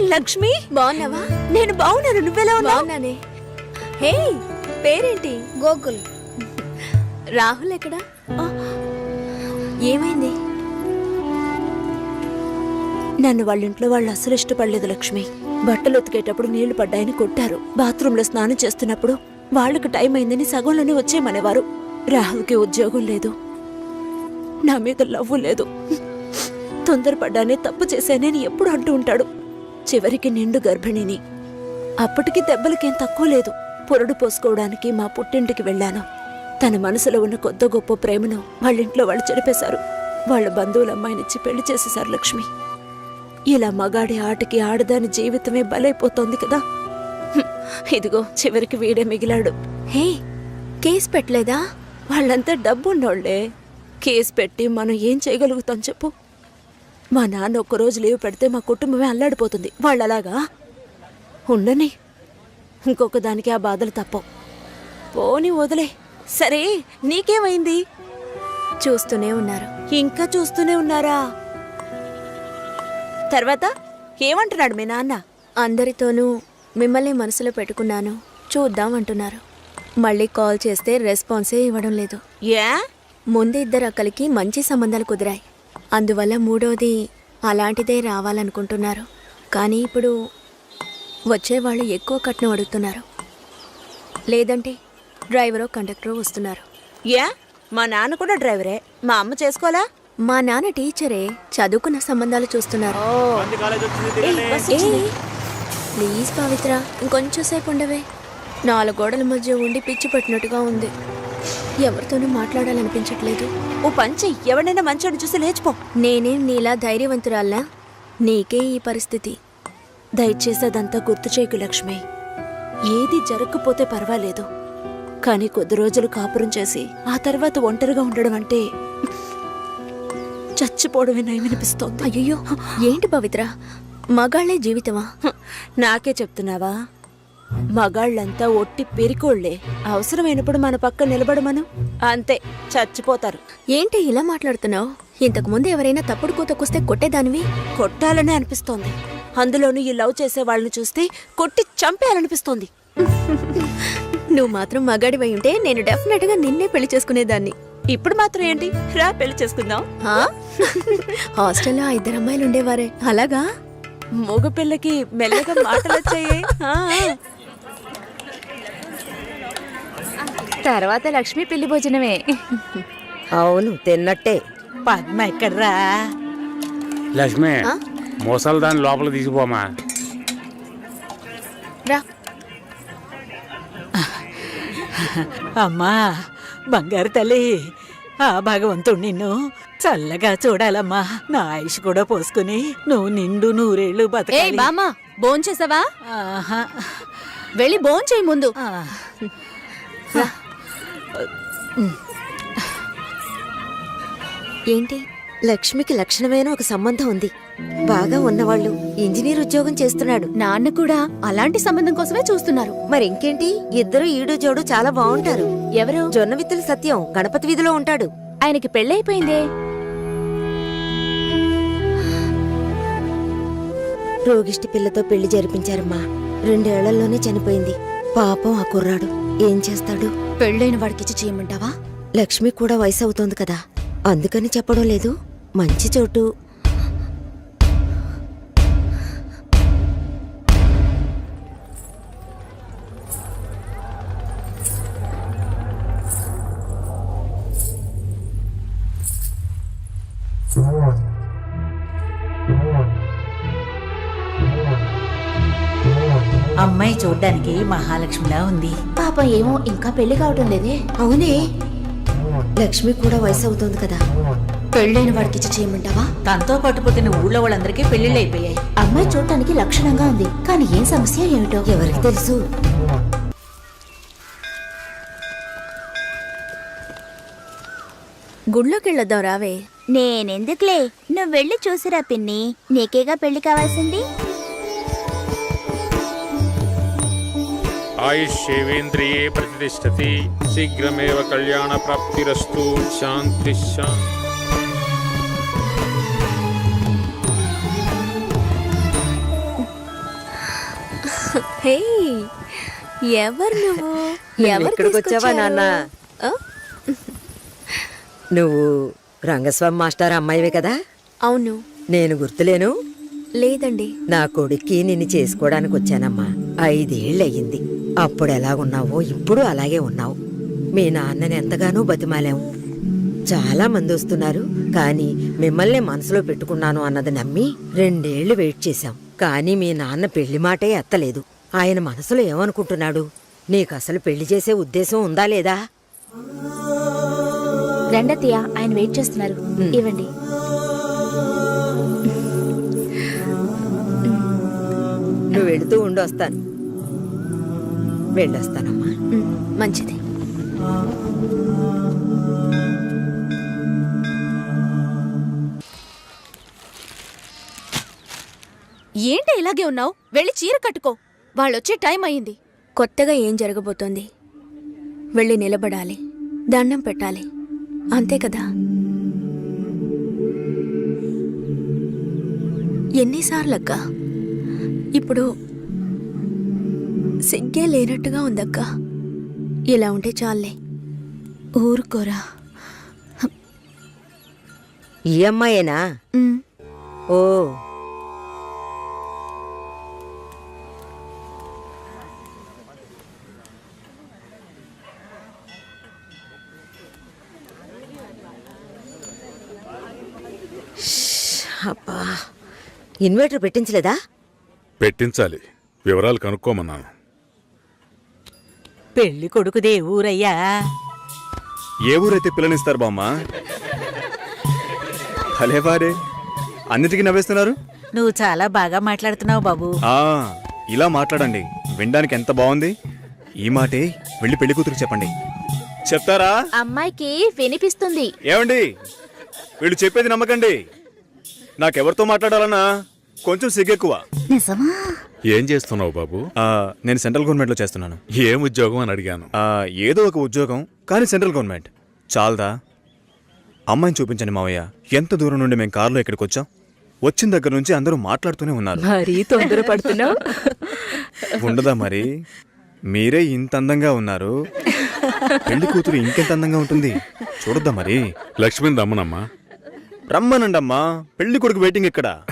లక్ష్మి? బాగున్నావా? నేను బాగున్నాను. నువ్వెలా ఉన్నావు? బాగున్నానే. హే పేరేంటి? గోకుల్. రాహుల్ ఎక్కడా? ఏమైంది? నన్ను వాళ్ళ ఇంట్లో వాళ్ళు అసలు ఇష్టపడలేదు లక్ష్మి. బట్టలు ఉతికేటప్పుడు నీళ్ళు పడ్డాయని కొట్టారు. బాత్రూంలో స్నానం చేస్తున్నప్పుడు వాళ్ళకి టైం అయిందని సగంలోనే వచ్చేయమనేవారు. రాహుల్కి ఉద్యోగం లేదు. నా మీద లవ్వు లేదు. తొందరపడ్డానే తప్పు చేశానని ఎప్పుడు అంటూ ఉంటాడు. చివరికి నిండు గర్భిణిని. అప్పటికి దెబ్బలకేం తక్కువ లేదు. పొరడు పోసుకోవడానికి మా పుట్టింటికి వెళ్ళాను. తన మనసులో ఉన్న కొత్త గొప్ప ప్రేమను వాళ్ళింట్లో వాళ్ళు చెరిపేశారు. వాళ్ళ బంధువుల అమ్మాయినిచ్చి పెళ్ళి చేసేశారు లక్ష్మి. ఇలా మగాడి ఆటకి ఆడదాని జీవితమే బలైపోతోంది కదా. ఇదిగో చివరికి వీడే మిగిలాడు. హే కేస్ పెట్టలేదా? వాళ్ళంతా డబ్బున్నోళ్ళే. కేసు పెట్టి మనం ఏం చేయగలుగుతాం చెప్పు. మా నాన్న ఒక్కరోజు లీవ్ పెడితే మా కుటుంబమే అల్లాడిపోతుంది. వాళ్ళలాగా? ఉండని. ఇంకొక దానికి ఆ బాధలు తప్పవు. పోని వదిలే. సరే నీకేమైంది? చూస్తూనే ఉన్నారు. ఇంకా చూస్తూనే ఉన్నారా? తర్వాత ఏమంటున్నాడు మీ నాన్న? అందరితోనూ మిమ్మల్ని మనసులో పెట్టుకున్నాను. చూద్దాం అంటున్నారు. మళ్ళీ కాల్ చేస్తే రెస్పాన్సే ఇవ్వడం లేదు. ఏ ముందు ఇద్దరు అక్కలకి మంచి సంబంధాలు కుదిరాయి. అందువల్ల మూడోది అలాంటిదే రావాలనుకుంటున్నారు. కానీ ఇప్పుడు వచ్చేవాళ్ళు ఎక్కువ కట్నం అడుగుతున్నారు. లేదంటే డ్రైవరో కండక్టరో వస్తున్నారు. ఏ మా నాన్న కూడా డ్రైవరే. మా అమ్మ చేసుకోవాలా? మా నాన్న టీచరే చదువుకున్న సంబంధాలు చూస్తున్నారు. ప్లీజ్ పవిత్ర ఇంకొంచెం సేపు ఉండవే. నాలుగు గోడల మధ్య ఉండి పిచ్చి పట్టినట్టుగా ఉంది. ఎవరితోనూ మాట్లాడాలనిపించట్లేదు. ఓ పంచి ఎవడైనా మంచోడిని చూసి లేచిపో. నేనేం నీలా ధైర్యవంతురాల్లా? నీకే ఈ పరిస్థితి. దయచేసి అదంతా గుర్తు చేయకు లక్ష్మి. ఏది జరగకపోతే పర్వాలేదు. కానీ కొద్ది రోజులు కాపురం చేసి ఆ తర్వాత ఒంటరిగా ఉండడం అంటే చచ్చిపోవడమే నయమనిపిస్తోంది అయ్యో ఏంటి పవిత్ర? మగాళ్ళే జీవితమా? నాకే చెప్తున్నావా? మగాళ్ళంతా ఒట్టి పెరికోళ్ళే. అవసరమైనప్పుడు మన పక్క నిలబడమను అంతే చచ్చిపోతారు. ఏంటి ఇలా మాట్లాడుతున్నావు? ఇంతకు ముందు ఎవరైనా తప్పుడు కూతకొస్తే కొట్టేదానివి? కొట్టాలనే అనిపిస్తోంది. అందులోనూ ఈ లవ్ చేసే వాళ్ళని చూస్తే కొట్టి చంపేయాలనిపిస్తోంది. నువ్వు మాత్రం మగాడివై ఉంటే నేను డెఫినెట్గా నిన్నే పెళ్ళి చేసుకునేదాన్ని. ఇప్పుడు మాత్రం ఏంటి? రా పెళ్ళి చేసుకుందాం. ఆ? హాస్టల్లో ఆ ఇద్దరు అమ్మాయిలు ఉండేవారే. అలాగా? మగ పిల్లకి మెల్లగా మాటలు వచ్చాయి తర్వాత లక్ష్మి పెళ్ళి భోజనమే. అవును తిన్నట్టే. పద్మ ఎక్కడ్రా? లక్ష్మి మోసాలు దాన్ని లోపల తీసుకుపోమా రా. అమ్మా బంగారు తల్లి ఆ భగవంతుడు నిన్ను చల్లగా చూడాలమ్మా. నా ఆయుష్ కూడా పోసుకుని నువ్వు నిండు నూరేళ్ళు ఏ బతకాలి బామ్మ భోంచేసావా? ఆహా. వెళ్ళి భోంచేయి ముందు. ఆ. ఏంటి? లక్ష్మికి లక్షణమైన ఒక సంబంధం ఉంది. బాగా ఉన్నవాళ్ళు ఇంజనీర్ ఉద్యోగం చేస్తున్నాడు. నాన్న కూడా అలాంటి సంబంధం కోసమే చూస్తున్నారు. మరి ఇంకేంటి? ఇద్దరు ఈడు జోడు చాలా బాగుంటారు. ఎవరు? జొన్న విత్తుల సత్యం గణపతి వీధిలో ఉంటాడు. ఆయనకి పెళ్ళైపోయిందే. రోగిష్టి పిల్లతో పెళ్ళి జరిపించారమ్మా. రెండేళ్ళలోనే చనిపోయింది. పాపం ఆ కుర్రాడు. ఏం చేస్తాడు? పెళ్ళైన వాడికిచ్చి చేయమంటావా? లక్ష్మి కూడా వయసు అవుతోంది కదా. అందుకని చెప్పడం లేదు. మంచి చోటు. అమ్మాయి చూడ్డానికి మహాలక్ష్మిలా ఉంది. పాపం ఏమో ఇంకా పెళ్ళి కావటం లేదే. అవునే. లక్ష్మి కూడా వయసు అవుతోంది కదా. పెళ్ళైన వాడికిచ్చి చేయమంటావా? తనతో పట్టుపోతున్న ఊళ్ళో వాళ్ళందరికీ పెళ్ళిళ్ళు అయిపోయాయి. అమ్మాయి చూడటానికి లక్షణంగా ఉంది. కానీ ఏం సమస్య ఏమిటో ఎవరికి తెలుసు? గుళ్ళోకి వెళ్ళొద్దాం రావే. నేనెందుకులే? నువ్వు వెళ్ళి చూసిరా పిన్ని. నీకేగా పెళ్ళి కావాల్సింది? ఆయుష్యేవేంద్రియే ప్రతిష్టతి. శీఘ్రమేవ కళ్యాణ ప్రాప్తిరస్తు శాంతి శాంతి. హే ఎవరు నువ్వు? ఎవరు ఇక్కడికి వచ్చావా? నాన్న? నువ్వు రంగస్వామి మాస్టర్ అమ్మాయివే కదా? అవును. నేను గుర్తులేను? లేదండి. నా కొడుక్కి నిన్ను చేసుకోవడానికి వచ్చానమ్మా ఐదేళ్ళయ్యింది అప్పుడు ఎలాగున్నావో ఇప్పుడు అలాగే ఉన్నావు. మీ నాన్నని ఎంతగానో బతిమాలాం. చాలా మంది వస్తున్నారు కానీ మిమ్మల్ని మనసులో పెట్టుకున్నాను అన్నది నమ్మి రెండేళ్ళు వెయిట్ చేశాం. కానీ మీ నాన్న పెళ్ళి మాటే ఎత్తలేదు. ఆయన మనసులో ఏమనుకుంటున్నాడు? నీకు అసలు పెళ్ళి చేసే ఉద్దేశం ఉందా లేదా? ఆయన వెయిట్ చేస్తున్నారు. ఇవ్వండి. నువ్వు వెళుతూ ఉండి వస్తాను. వెళ్ళొస్తానమ్మా. మంచిది. ఏంటి ఇలాగే ఉన్నావు? వెళ్ళి చీర కట్టుకో. వాళ్ళొచ్చే టైం అయింది కొత్తగా ఏం జరగబోతోంది? వెళ్ళి నిలబడాలి. దండం పెట్టాలి. అంతే కదా? ఎన్నిసార్లక్క? ఇప్పుడు సిగ్గే లేనట్టుగా ఉందక్క. ఇలా ఉంటే చాలే ఊరుకోరా ఈ అమ్మాయేనా? ఓ. అబ్బా. ఇన్వర్టర్ పెట్టించలేదా? పెట్టించాలి. వివరాలు కనుక్కోమన్నాను. పెళ్ళి కొడుకుదే ఊరయ్యా. ఏ ఊరైతే పిల్లనిస్తారు బామ్మ? అన్నిటికీ నవ్వేస్తున్నారు? నువ్వు చాలా బాగా మాట్లాడుతున్నావు బాబు. ఆ ఇలా మాట్లాడండి. వినడానికి ఎంత బాగుంది? ఈ మాటే వెళ్ళి పెళ్ళి కూతురికి చెప్పండి. చెప్తారా? అమ్మాయికి వినిపిస్తుంది. ఏమండి? వీళ్ళు చెప్పేది నమ్మకండి. నాకెవరితో మాట్లాడాలన్నా? కొంచెం సిగ్గెక్కువ. నిజమా? ఏం చేస్తున్నావు బాబు? ఆ, నేను సెంట్రల్ గవర్నమెంట్లో చేస్తున్నాను. ఏం ఉద్యోగం అని అడిగాను. ఆ, ఏదో ఒక ఉద్యోగం కానీ సెంట్రల్ గవర్నమెంట్. చాలదా? అమ్మాయిని చూపించండి మావయ్య. ఎంత దూరం నుండి మేము కారులో ఇక్కడికి వచ్చాం వచ్చిన దగ్గర నుంచి అందరూ మాట్లాడుతూనే ఉన్నారు. మరీ ఉండదా మరి? మీరే ఇంత అందంగా ఉన్నారు. పెళ్ళి కూతురు ఇంకెంత అందంగా ఉంటుంది? చూడొద్దా మరి? లక్ష్మిని రమ్మనమ్మా. రమ్మనండమ్మా. పెళ్ళి కొడుకు వెయిటింగ్ ఇక్కడ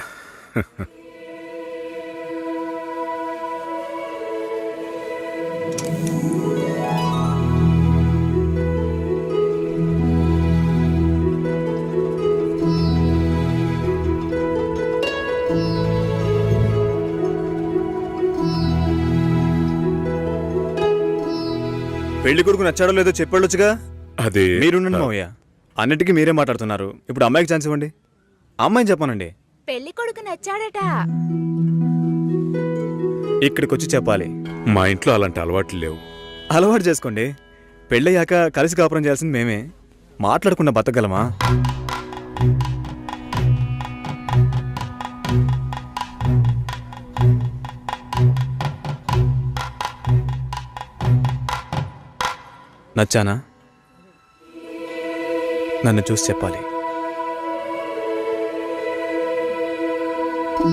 పెళ్ళి కొడుకు నచ్చాడో లేదో చెప్పేళ్ళొచ్చుగా? అది మావయ్య. అన్నిటికీ మీరే మాట్లాడుతున్నారు. ఇప్పుడు అమ్మాయికి ఛాన్స్ ఇవ్వండి. అమ్మాయిని చెప్పానండి. పెళ్ళి కొడుకు నచ్చాడట. ఇక్కడికి వచ్చి చెప్పాలి. మా ఇంట్లో అలాంటి అలవాట్లు లేవు. అలవాటు చేసుకోండి. పెళ్ళయ్యాక కలిసి కాపురం చేయాల్సింది మేమే. మాట్లాడకుండా బతకగలమా? నచ్చానా? నన్ను చూసి చెప్పాలి. నా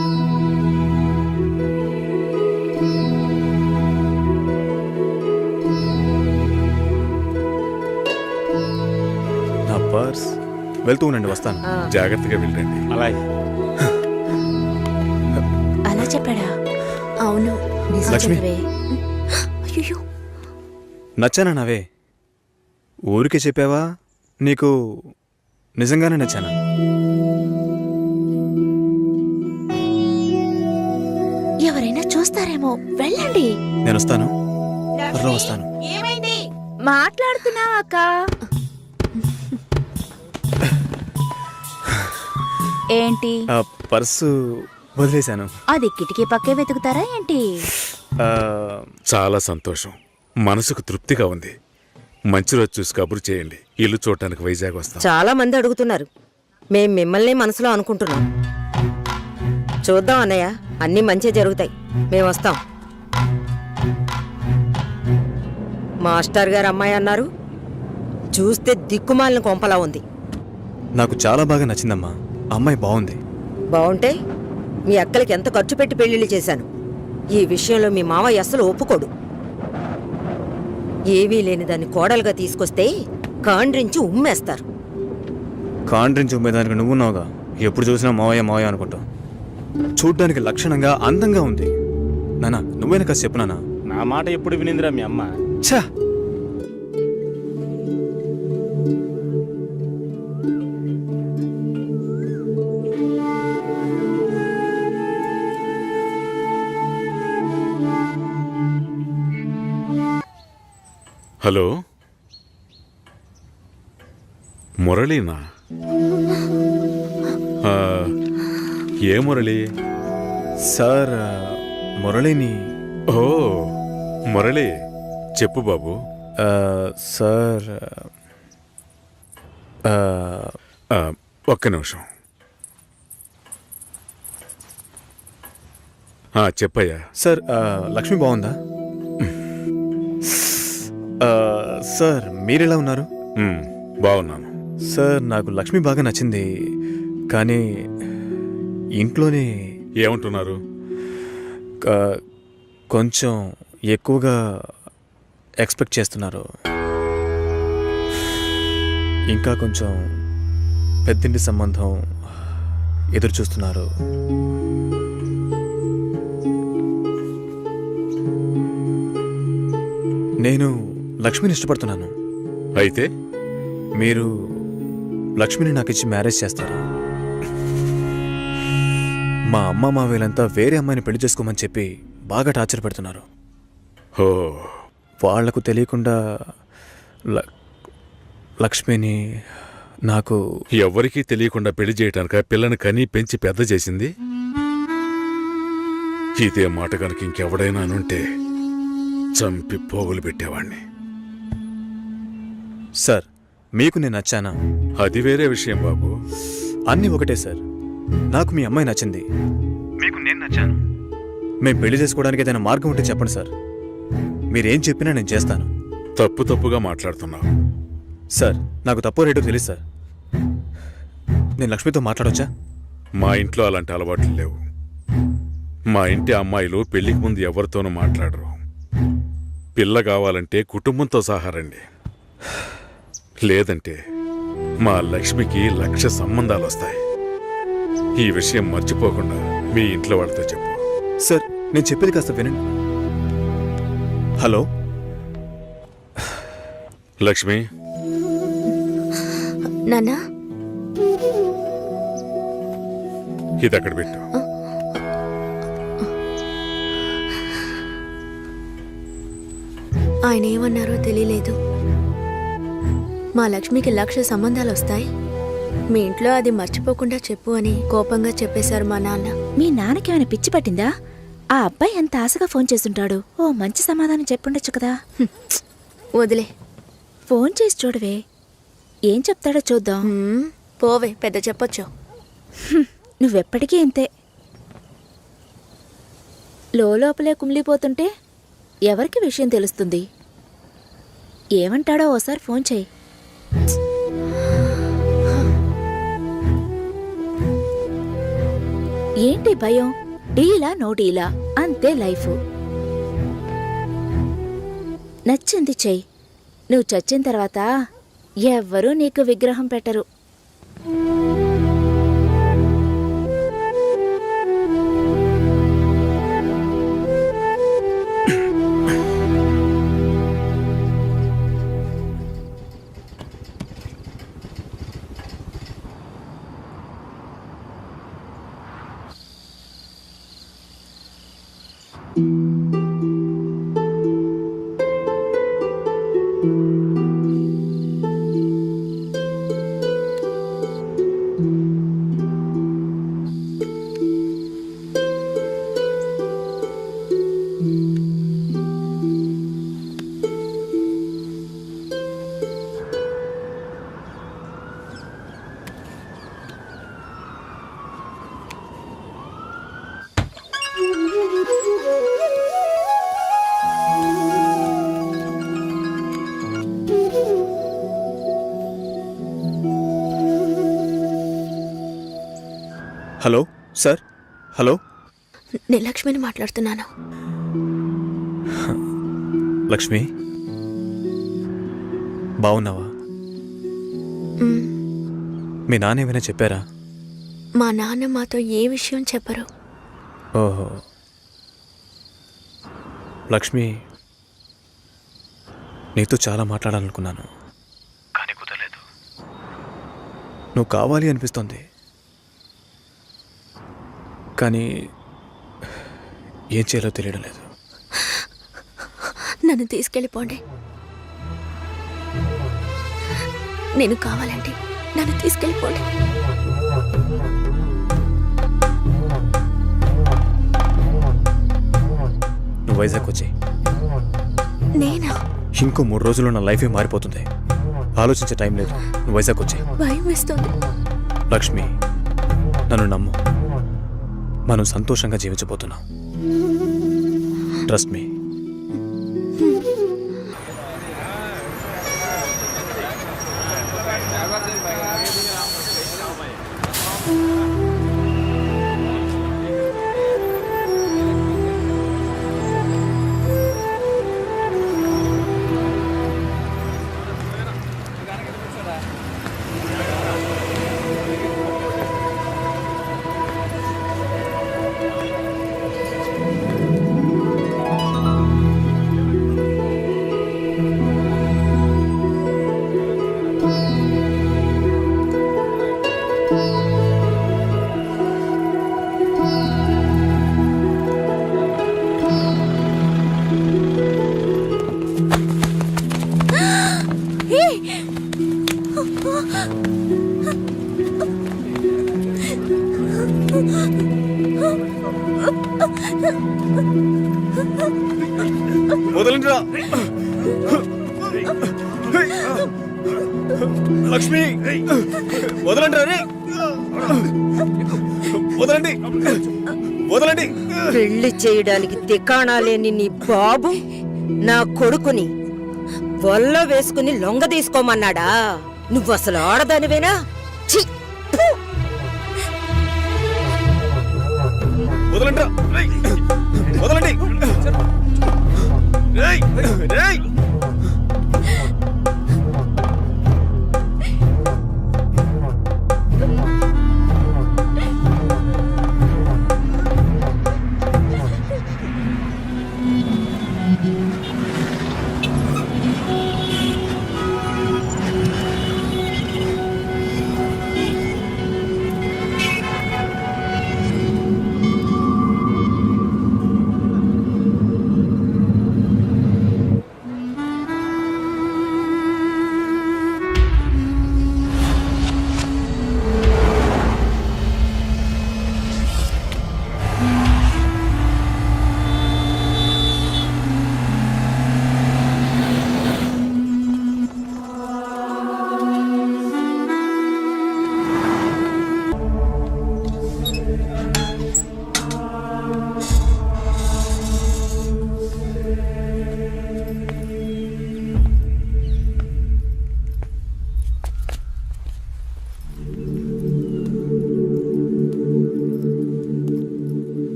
పర్స్. వెళ్తూ ఉండండి వస్తాను. జాగ్రత్తగా వెళ్ళండి అలాగే. అలా చెప్పాడా? అవును లక్ష్మి. అయ్యో నచ్చానా నవే? ఊరికే చెప్పావా? నీకు నిజంగానే నచ్చానా? చూస్తారేమో వెళ్ళండి. నేను వస్తాను త్వరలో వస్తాను. మాట్లాడుతున్నావా అక్క? ఏంటి? ఆ పర్సు వదిలేశాను. అది కిటికీ పక్కే వెతుకుతారా ఏంటి? ఆ, చాలా సంతోషం. మనసుకు తృప్తిగా ఉంది. మంచి రోజు చూసి కబురు చేయండి. ఇల్లు చూడటానికి వైజాగ్ వస్తాం చాలా మంది అడుగుతున్నారు. మేం మిమ్మల్ని మనసులో అనుకుంటున్నాం. చూద్దాం అన్నయ్య. అన్నీ మంచి జరుగుతాయి. మేము వస్తాం. మాస్టర్ గారు అమ్మాయి అన్నారు. చూస్తే దిక్కుమాలిన కొంపలా ఉంది. నాకు చాలా బాగా నచ్చిందమ్మా. అమ్మాయి బాగుంది. బాగుంటే మీ అక్కలకి ఎంత ఖర్చు పెట్టి పెళ్ళిళ్ళు చేశాను. ఈ విషయంలో మీ మావయ్య అస్సలు ఒప్పుకోడు. ఏవీ లేని దాన్ని కోడలుగా తీసుకొస్తే కాండ్రించి ఉమ్మేస్తారు. కాండ్రించి ఉమ్మేదానికి నువ్వున్నావుగా. ఎప్పుడు చూసినా మావయ్య మావయ్య అనుకుంటావు చూడ్డానికి లక్షణంగా అందంగా ఉంది. నానా నువ్వైనా కాస్త చెప్పు నానా నా మాట ఎప్పుడు వినిందిరా మీ అమ్మ? ఛా! హలో? మురళీనా? ఏ మురళి? సార్ మురళిని. ఓ మురళి చెప్పు బాబు. సార్ ఒక్క నిమిషం. చెప్పయ్యా. సార్ లక్ష్మి బాగుందా? సార్ మీరెలా ఉన్నారు? బాగున్నాను. సార్ నాకు లక్ష్మి బాగా నచ్చింది కానీ ఇంట్లోనే ఏమంటున్నారు? కొంచెం ఎక్కువగా ఎక్స్పెక్ట్ చేస్తున్నారు. ఇంకా కొంచెం పెద్దింటి సంబంధం ఎదురు చూస్తున్నారు. నేను లక్ష్మిని ఇష్టపడుతున్నాను. అయితే? మీరు లక్ష్మిని నాకు ఇచ్చి మ్యారేజ్ చేస్తారా? మా అమ్మ మా వీళ్ళంతా వేరే అమ్మాయిని పెళ్ళి చేసుకోమని చెప్పి బాగా టార్చర్ పెడుతున్నారు. ఓ వాళ్ళకు తెలియకుండా లక్ష్మిని నాకు ఎవ్వరికీ తెలియకుండా పెళ్ళి చేయటానిక పిల్లని కని పెంచి పెద్ద చేసింది? ఇదే మాట కనుక ఇంకెవడైనా అనుంటే చంపి పోగులు పెట్టేవాణ్ణి. సార్ మీకు నేను నచ్చానా? అది వేరే విషయం బాబు. అన్నీ ఒకటే సార్. నాకు మీ అమ్మాయి నచ్చింది. మీకు నేను నచ్చాను. మేము పెళ్ళి చేసుకోవడానికి ఏదైనా మార్గం ఉంటే చెప్పండి సార్. మీరేం చెప్పినా నేను చేస్తాను. తప్పు తప్పుగా మాట్లాడుతున్నావు. సార్ నాకు తప్పో రేటో తెలుసు సార్. నేను లక్ష్మితో మాట్లాడొచ్చా? మా ఇంట్లో అలాంటి అలవాట్లు లేవు. మా ఇంటి అమ్మాయిలు పెళ్ళికి ముందు ఎవరితోనూ మాట్లాడరు. పిల్ల కావాలంటే కుటుంబంతో సహా రండి. లేదంటే మా లక్ష్మికి లక్ష సంబంధాలు వస్తాయి. ఈ విషయం మర్చిపోకుండా మీ ఇంట్లో వాళ్ళతో చెప్పు. సార్ నేను చెప్పేది కాస్త వినండి. హలో? లక్ష్మి? నాన్నా? ఇది అక్కడ పెట్టు. ఆయన ఏమన్నారో తెలియలేదు. మా లక్ష్మికి లక్ష సంబంధాలు వస్తాయి. మీ ఇంట్లో అది మర్చిపోకుండా చెప్పు అని కోపంగా చెప్పేశారు మా నాన్న. మీ నాన్నకేమైనా పిచ్చి పట్టిందా? ఆ అబ్బాయి ఎంత ఆశగా ఫోన్ చేస్తుంటాడు. ఓ మంచి సమాధానం చెప్పుండొచ్చు కదా. వదిలే. ఫోన్ చేసి చూడవే. ఏం చెప్తాడో చూద్దాం. హ్మ్, పోవే పెద్ద చెప్పొచ్చు. నువ్వెప్పటికీ ఇంతే. లోపలే కుమిలిపోతుంటే ఎవరికి విషయం తెలుస్తుంది? ఏమంటాడో ఓసారి ఫోన్ చేయి. ఏంటి భయం? డీలా నో డీలా? అంతే లైఫ్. నచ్చింది చెయ్యి. నువ్వు చచ్చిన తర్వాత ఎవ్వరూ నీకు విగ్రహం పెట్టరు. సార్? హలో? నేను లక్ష్మిని మాట్లాడుతున్నాను. లక్ష్మి? బాగున్నావా మ్, మీ నాన్న ఏమైనా చెప్పారా? మా నాన్న మాతో ఏ విషయం చెప్పరు. ఓహో. లక్ష్మి నీతో చాలా మాట్లాడాలనుకున్నాను. కానీ కుదరలేదు. నువ్వు కావాలి అనిపిస్తోంది. కానీ ఏం చేయాలో తెలియడం లేదు. నన్ను తీసుకెళ్ళిపోండి. నేను కావాలంటే నన్ను తీసుకెళ్ళిపోండి. నువ్వు వైజాగ్ వచ్చేయి నేనా? ఇంకో మూడు రోజుల్లో నా లైఫే మారిపోతుంది. ఆలోచించే టైం లేదు. నువ్వు వైజాగ్ వచ్చేయి భయం వేస్తుంది. లక్ష్మి నన్ను నమ్ము. మనం సంతోషంగా జీవించబోతున్నాం. వదలండిరా. లక్ష్మి వదలండి రే. వదలండి. వదలండి. పెళ్ళి చేయడానికి తికాణాలేని నీ బాబు నా కొడుకుని వల్ల వేసుకుని లొంగ తీసుకోమన్నాడా? నువ్వు అసలు ఆడదానివేనా వదలండి. వదలండి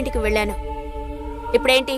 ఇంటికి వెళ్ళాను. ఇప్పుడేంటి?